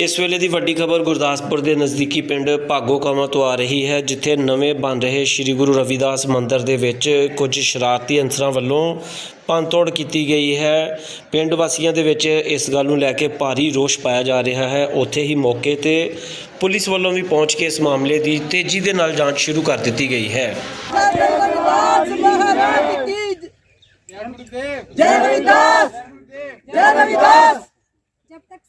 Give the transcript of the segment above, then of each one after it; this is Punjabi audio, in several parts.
ਇਸ ਵੇਲੇ ਦੀ ਵੱਡੀ ਖਬਰ ਗੁਰਦਾਸਪੁਰ ਦੇ ਨਜ਼ਦੀਕੀ ਪਿੰਡ ਭਾਗੋ ਕਵਾਂ ਤੋਂ ਆ ਰਹੀ ਹੈ, ਜਿੱਥੇ ਨਵੇਂ ਬਣ ਰਹੇ ਸ੍ਰੀ ਗੁਰੂ ਰਵਿਦਾਸ ਮੰਦਿਰ ਦੇ ਵਿੱਚ ਕੁਝ ਸ਼ਰਾਰਤੀ ਅੰਸਰਾਂ ਵੱਲੋਂ ਭੰਨਤੋੜ ਕੀਤੀ ਗਈ ਹੈ। ਪਿੰਡ ਵਾਸੀਆਂ ਦੇ ਵਿੱਚ ਇਸ ਗੱਲ ਨੂੰ ਲੈ ਕੇ ਭਾਰੀ ਰੋਸ਼ ਪਾਇਆ ਜਾ ਰਿਹਾ ਹੈ। ਉੱਥੇ ਹੀ ਮੌਕੇ ਤੇ ਪੁਲਿਸ ਵੱਲੋਂ ਵੀ ਪਹੁੰਚ ਕੇ ਇਸ ਮਾਮਲੇ ਦੀ ਤੇਜ਼ੀ ਦੇ ਨਾਲ ਜਾਂਚ ਸ਼ੁਰੂ ਕਰ ਦਿੱਤੀ ਗਈ ਹੈ।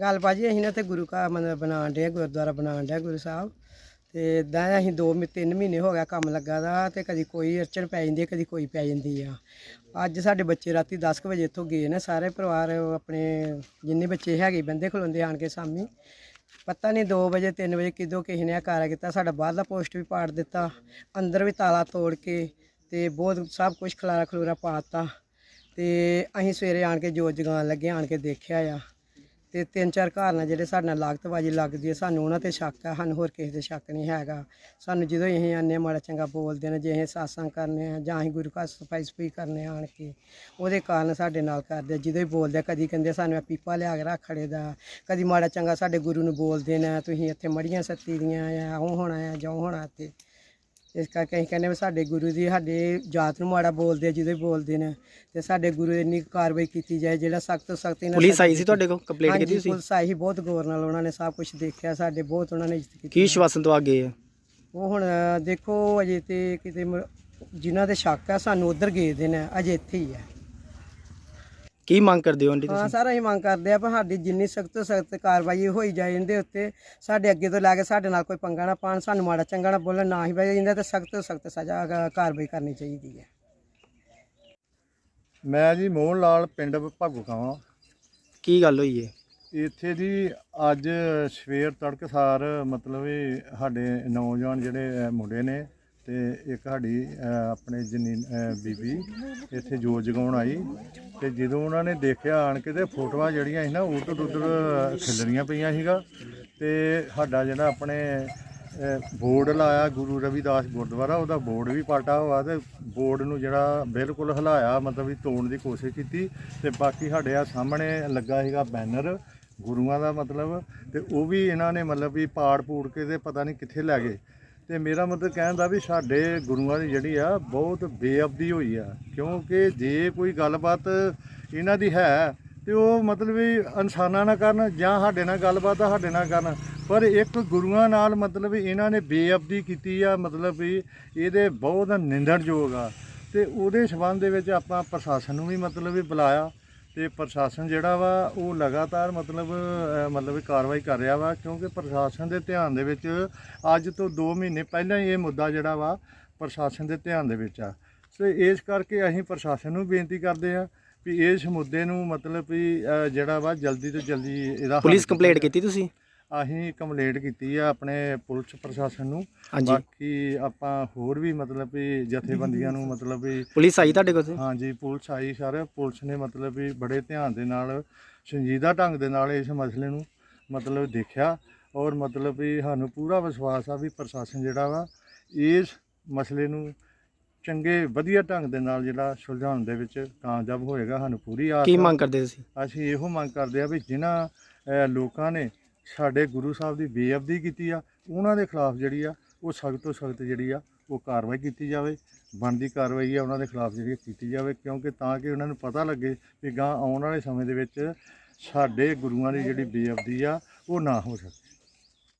ਗੱਲ ਭਾਜੀ, ਅਸੀਂ ਨਾ ਤੇ ਗੁਰੂ ਘਰ ਮੰਦਰ ਬਣਾਉਣ ਦੇ ਗੁਰਦੁਆਰਾ ਬਣਾਉਣ ਡਿਆ ਗੁਰੂ ਸਾਹਿਬ। ਤੇ ਇਦਾਂ ਅਸੀਂ 2 3 ਮਹੀਨੇ ਹੋ ਗਿਆ ਕੰਮ ਲੱਗਾ ਦਾ ਤੇ ਕਦੀ ਕੋਈ ਅਰਚਨ ਪੈ ਜਾਂਦੀ ਹੈ ਕਦੀ ਕੋਈ ਪੈ ਜਾਂਦੀ ਆ। ਅੱਜ ਸਾਡੇ ਬੱਚੇ ਰਾਤੀ 10 ਕੁ ਵਜੇ ਇੱਥੋਂ ਗਏ ਨੇ, ਸਾਰੇ ਪਰਿਵਾਰ ਆਪਣੇ ਜਿੰਨੇ ਬੱਚੇ ਹੈਗੇ ਬੰਦੇ ਖਲੋਂਦੇ ਆਣ ਕੇ ਸਾਮੀ। ਪਤਾ ਨਹੀਂ 2 ਵਜੇ 3 ਵਜੇ ਕਿਦੋਂ ਕਿਸੇ ਨੇ ਆਕਾਰਾ ਕੀਤਾ ਸਾਡਾ ਬਾਹਰਲਾ ਪੋਸਟ ਵੀ ਪਾੜ ਦਿੱਤਾ, ਅੰਦਰ ਵੀ ਤਾਲਾ ਤੋੜ ਕੇ ਤੇ ਬਹੁਤ ਸਭ ਕੁਝ ਖਲਾਰਾ ਖਲੂਰਾ ਪਾਤਾ ਤੇ ਅਸੀਂ ਸਵੇਰੇ ਆਣ ਕੇ ਜੋਤ ਜਗਾਉਣ ਲੱਗੇ, ਆਣ ਕੇ ਦੇਖਿਆ ਆ। ਤੇ ਤਿੰਨ ਚਾਰ ਘਰ ਨਾਲ ਜਿਹੜੇ ਸਾਡੇ ਨਾਲ ਲਾਗਤਬਾਜੀ ਲੱਗਦੀ ਹੈ। ਸਾਨੂੰ ਉਹਨਾਂ ਤੇ ਸ਼ੱਕ ਹੈ ਸਾਨੂੰ ਹੋਰ ਕਿਸੇ ਤੇ ਸ਼ੱਕ ਨਹੀਂ ਹੈਗਾ। ਸਾਨੂੰ ਜਦੋਂ ਹੀ ਅਸੀਂ ਆਨੇ ਮਾੜਾ ਚੰਗਾ ਬੋਲਦੇ ਨੇ ਜੇ ਅਸੀਂ ਸਾਸਾਂ ਕਰਨੇ ਆ ਜਾਂ ਅਸੀਂ ਗੁਰੂ ਘਰ ਸਫ਼ਾਈ ਸਫ਼ਾਈ ਕਰਨੇ ਆਣ ਕੇ ਉਹਦੇ ਕਾਰਨ ਸਾਡੇ ਨਾਲ ਕਰਦੇ ਜਦੋਂ ਹੀ ਬੋਲਦੇ ਆ, ਕਦੀ ਕਹਿੰਦੇ ਸਾਨੂੰ ਇਹ ਪੀਪਾ ਲਿਆ ਕੇ ਰੱਖ ਖੜੇ ਦਾ ਕਦੀ ਮਾੜਾ ਚੰਗਾ ਸਾਡੇ ਗੁਰੂ ਨੂੰ ਬੋਲਦੇ ਨੇ ਤੁਸੀਂ ਇੱਥੇ ਮੜੀਆਂ ਸੱਤੀ ਦੀਆਂ ਆ ਉਹ ਹੋਣਾ ਆ ਜਾਂ ਹੋਣਾ ਤੇ ਇਸ ਕਰਕੇ ਅਸੀਂ ਕਹਿੰਦੇ ਵੀ ਸਾਡੇ ਗੁਰੂ ਦੀ ਸਾਡੇ ਜਾਤ ਨੂੰ ਮਾੜਾ ਬੋਲਦੇ ਆ ਹੀ ਬੋਲਦੇ ਨੇ ਤੇ ਸਾਡੇ ਗੁਰੂ ਦੀ ਇੰਨੀ ਕਾਰਵਾਈ ਕੀਤੀ ਜਾਏ ਜਿਹੜਾ ਸਖਤ ਤੋਂ ਸਖਤ ਇਹਨਾਂ ਪੁਲਿਸ ਆਈ ਸੀ ਤੁਹਾਡੇ ਕੋਲ? ਕੰਪਲੇਂਟ ਕੀਤੀ ਸੀ? ਪੁਲਿਸ ਆਈ ਸੀ ਬਹੁਤ ਗੌਰ ਨਾਲ ਉਹਨਾਂ ਨੇ ਸਭ ਕੁਝ ਦੇਖਿਆ ਸਾਡੇ ਬਹੁਤ ਉਹਨਾਂ ਨੇ ਇੱਜ਼ਤ ਕੀਤੀ ਕੀ ਸ਼ਵਾਸਨ ਤੋਂ ਅੱਗੇ ਹੈ ਉਹ ਹੁਣ ਦੇਖੋ ਅਜੇ ਤੇ ਕਿਤੇ ਮ- ਜਿਨ੍ਹਾਂ ਦੇ ਸ਼ੱਕ ਆ ਸਾਨੂੰ ਉਧਰ ਗਏ ਦੇ ਨੇ ਅਜੇ ਇੱਥੇ ਹੀ ਆ। ਕੀ ਮੰਗ ਕਰਦੇ ਹੋ ਆਂਟੀ ਹਾਂ ਤੁਸੀਂ? ਸਾਰਾ ਹੀ ਮੰਗ ਕਰਦੇ ਆ ਪਰ ਸਾਡੀ ਜਿੰਨੀ ਸਖਤ ਤੋਂ ਸਖਤ ਕਾਰਵਾਈ ਹੋਈ ਜਾਏ ਇਹਦੇ ਉੱਤੇ ਸਾਡੇ ਅੱਗੇ ਤੋਂ ਲੈ ਕੇ ਸਾਡੇ ਨਾਲ ਕੋਈ ਪੰਗਾ ਨਾ ਪਾਣ ਸਾਨੂੰ ਮਾੜਾ ਚੰਗਾ ਨਾ ਬੋਲਣ ਨਾ ਹੀ ਬਈ ਇਹਨਾਂ ਤੇ ਸਖਤ ਤੋਂ ਸਖਤ ਸਜ਼ਾ ਕਾਰਵਾਈ ਕਰਨੀ ਚਾਹੀਦੀ ਹੈ। ਮੈਂ ਜੀ ਮੋਹਨ ਲਾਲ ਪਿੰਡ ਭਾਗੋਕਾਵਾਂ ਕੀ ਗੱਲ ਹੋਈ ਹੈ ਇੱਥੇ ਜੀ ਅੱਜ ਸਵੇਰ ਤੜਕਸਾਰ ਮਤਲਬ ਵੀ ਸਾਡੇ ਨੌਜਵਾਨ ਜਿਹੜੇ ਅ, ਮੁੰਡੇ ਨੇ ਤੇ ਇੱਕ ਸਾਡੀ ਅ, ਆਪਣੇ ਜਨੀ ਅ, ਬੀਬੀ ਇੱਥੇ ਜੋਤ ਜਗਾਉਣ ਆਈ। ਤੇ ਜਦੋਂ ਉਹਨਾਂ ਨੇ ਦੇਖਿਆ ਆਣ ਕੇ ਤੇ ਫੋਟੋਆਂ ਜਿਹੜੀਆਂ ਸੀ ਨਾ ਉਧਰ ਉਧਰ ਖਿਲਰੀਆਂ ਪਈਆਂ ਸੀਗਾ। ਤੇ ਸਾਡਾ ਜਿਹੜਾ ਆਪਣੇ ਅ, ਬੋਰਡ ਲਾਇਆ ਗੁਰੂ ਰਵਿਦਾਸ ਗੁਰਦੁਆਰਾ ਉਹਦਾ ਬੋਰਡ ਵੀ ਪਾਟਾ ਹੋਇਆ ਤੇ ਬੋਰਡ ਨੂੰ ਜਿਹੜਾ ਬਿਲਕੁਲ ਹਿਲਾਇਆ ਮਤਲਬ ਵੀ ਤੋੜਨ ਦੀ ਕੋਸ਼ਿਸ਼ ਕੀਤੀ। ਤੇ ਬਾਕੀ ਸਾਡੇ ਆ ਸਾਹਮਣੇ ਲੱਗਾ ਸੀਗਾ ਬੈਨਰ ਗੁਰੂਆਂ ਦਾ ਮਤਲਬ। ਤੇ ਉਹ ਵੀ ਇਹਨਾਂ ਨੇ ਮਤਲਬ ਵੀ ਪਾੜ ਪੂੜ ਕੇ ਤੇ ਪਤਾ ਨਹੀਂ ਕਿੱਥੇ ਲੈ ਗਏ। ਤੇ ਮੇਰਾ ਮਤਲਬ ਕਹਿਣ ਦਾ ਵੀ ਸਾਡੇ ਗੁਰੂਆਂ ਦੀ ਜਿਹੜੀ ਆ, ਬਹੁਤ ਬੇਅਬਦੀ ਹੋਈ ਆ। ਕਿਉਂਕਿ ਜੇ ਕੋਈ ਗੱਲਬਾਤ ਇਹਨਾਂ ਦੀ ਹੈ, ਤੇ ਉਹ ਮਤਲਬ ਵੀ ਇਨਸਾਨਾਂ ਨਾਲ ਕਰਨ ਜਾਂ ਸਾਡੇ ਨਾਲ ਗੱਲਬਾਤ ਆ, ਸਾਡੇ ਨਾਲ ਕਰਨ। ਪਰ ਇੱਕ ਗੁਰੂਆਂ ਨਾਲ ਮਤਲਬ ਇਹਨਾਂ ਨੇ ਬੇਅਬਦੀ ਕੀਤੀ ਆ, ਮਤਲਬ ਵੀ ਇਹਦੇ ਬਹੁਤ ਨਿੰਦਣਯੋਗ ਆ। ਤੇ ਉਹਦੇ ਸਬੰਧ ਦੇ ਵਿੱਚ ਆਪਾਂ ਪ੍ਰਸ਼ਾਸਨ ਨੂੰ ਵੀ ਮਤਲਬ ਵੀ ਬੁਲਾਇਆ। ਤੇ ਪ੍ਰਸ਼ਾਸਨ ਜਿਹੜਾ ਵਾ ਉਹ ਲਗਾਤਾਰ ਮਤਲਬ ਮਤਲਬ ਕਾਰਵਾਈ ਕਰ ਰਿਹਾ ਵਾ ਕਿਉਂਕਿ ਪ੍ਰਸ਼ਾਸਨ ਦੇ ਧਿਆਨ ਦੇ ਵਿੱਚ ਅੱਜ ਤੋਂ 2 ਮਹੀਨੇ ਪਹਿਲਾਂ ਹੀ ਇਹ ਮੁੱਦਾ ਜਿਹੜਾ ਵਾ ਪ੍ਰਸ਼ਾਸਨ ਦੇ ਧਿਆਨ ਦੇ ਵਿੱਚ ਆ ਤੇ ਇਸ ਕਰਕੇ ਅਸੀਂ ਪ੍ਰਸ਼ਾਸਨ ਨੂੰ ਬੇਨਤੀ ਕਰਦੇ ਆ ਵੀ ਇਸ ਮੁੱਦੇ ਨੂੰ ਮਤਲਬ ਵੀ ਜਿਹੜਾ ਵਾ ਜਲਦੀ ਤੋਂ ਜਲਦੀ ਇਹਦਾ ਪੁਲਿਸ ਕੰਪਲੇਂਟ। ਕੀਤੀ ਤੁਸੀਂ ਅਸੀਂ ਕੰਪਲੇਂਟ ਕੀਤੀ ਆ ਆਪਣੇ ਪੁਲਿਸ ਪ੍ਰਸ਼ਾਸਨ ਨੂੰ। ਹਾਂਜੀ। ਬਾਕੀ ਆਪਾਂ ਹੋਰ ਵੀ ਮਤਲਬ ਵੀ ਜਥੇਬੰਦੀਆਂ ਨੂੰ ਮਤਲਬ ਵੀ ਪੁਲਿਸ ਆਈ ਤੁਹਾਡੇ ਕੋਲ ਹਾਂਜੀ ਪੁਲਿਸ ਆਈ ਸਰ। ਪੁਲਿਸ ਨੇ ਮਤਲਬ ਵੀ ਬੜੇ ਧਿਆਨ ਦੇ ਨਾਲ ਸੰਜੀਦਾ ਢੰਗ ਦੇ ਨਾਲ ਇਸ ਮਸਲੇ ਨੂੰ ਮਤਲਬ ਦੇਖਿਆ ਔਰ ਮਤਲਬ ਵੀ ਸਾਨੂੰ ਪੂਰਾ ਵਿਸ਼ਵਾਸ ਆ ਵੀ ਪ੍ਰਸ਼ਾਸਨ ਜਿਹੜਾ ਵਾ ਇਸ ਮਸਲੇ ਨੂੰ ਚੰਗੇ ਵਧੀਆ ਢੰਗ ਦੇ ਨਾਲ ਜਿਹੜਾ ਸੁਲਝਾਉਣ ਦੇ ਵਿੱਚ ਕਾਮਯਾਬ ਹੋਏਗਾ। ਸਾਨੂੰ ਪੂਰੀ ਆਸ ਕੀ। ਮੰਗ ਕਰਦੇ ਤੁਸੀਂ? ਅਸੀਂ ਇਹੋ ਮੰਗ ਕਰਦੇ ਆ ਵੀ ਜਿਨ੍ਹਾਂ ਲੋਕਾਂ ਨੇ ਸਾਡੇ ਗੁਰੂ ਸਾਹਿਬ ਦੀ ਬੇਅਬਦੀ ਕੀਤੀ ਆ, ਉਹਨਾਂ ਦੇ ਖਿਲਾਫ ਜਿਹੜੀ ਆ, ਉਹ ਸਖਤ ਤੋਂ ਸਖਤ ਜਿਹੜੀ ਆ, ਉਹ ਕਾਰਵਾਈ ਕੀਤੀ ਜਾਵੇ। ਬਣਦੀ ਕਾਰਵਾਈ ਆ, ਉਹਨਾਂ ਦੇ ਖਿਲਾਫ ਜਿਹੜੀ ਕੀਤੀ ਜਾਵੇ, ਕਿਉਂਕਿ ਤਾਂ ਕਿ ਉਹਨਾਂ ਨੂੰ ਪਤਾ ਲੱਗੇ ਵੀ ਗਾਂ ਆਉਣ ਵਾਲੇ ਸਮੇਂ ਦੇ ਵਿੱਚ ਸਾਡੇ ਗੁਰੂਆਂ ਦੀ ਜਿਹੜੀ ਬੇਅਬਦੀ ਆ, ਉਹ ਨਾ ਹੋ ਸਕੇ।